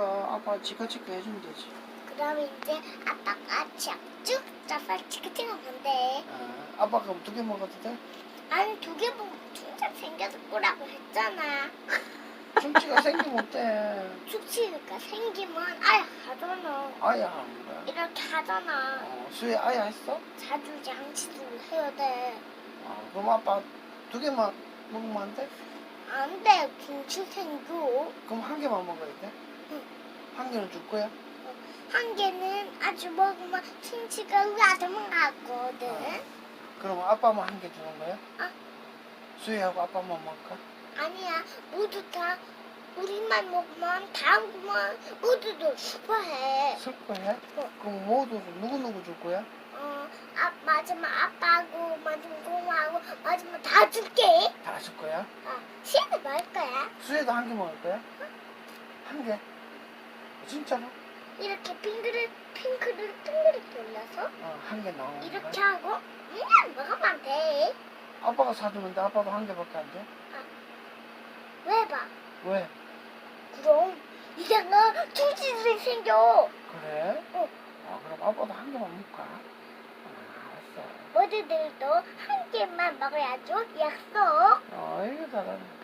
수희가 아빠 치카치카 해주면 되지. 그럼 이제 아빠가 쭉 짜서 치크치크 건데 아, 아빠 그럼 두 개 먹어도 돼? 아니 두개 보고 충전 생겨서 꼬라고 했잖아 충치가 생기면 어때? 축치니까 생기면 아야 하잖아 아야 하는 거야. 이렇게 하잖아 어, 수희 아야 했어? 자주 양치도 해야 돼 어, 그럼 아빠 두 개만 먹으면 안 돼? 안 돼 김치 생겨 그럼 한 개만 먹어야 돼? 응. 한 개는 줄 거야? 한 개는 아주 먹으면 충치가 으아들만 가거든 어. 그럼 아빠만 한 개 주는 거야? 아. 수희하고 아빠만 먹을까? 아니야 모두 다 우리만 먹으면 다음 구만 모두도 쓸 거야? 어. 그럼 모두 누구누구 줄 거야? 어, 아, 마지막 아빠하고 마지막 고모하고 마지막 다 줄 줄 거야? 아, 시에도 말 거야. 수희도 한 개 먹을 거야? 한 개? 진짜로? 이렇게 핑크를 핑크를 둥그리 돌려서 어, 한 개 나오는 거야? 이렇게 하고 그냥 먹으면 안 돼. 아빠가 사주는데 아빠도 한 개밖에 안 돼? 왜 봐? 왜? 그럼 이상한 충치들이 생겨. 그래? 어. 아, 그럼 아빠도 한 개만 먹을까? 아, 알았어. 모두들도 한 개만 먹어야죠. 약속. 어, 이거 잘하네.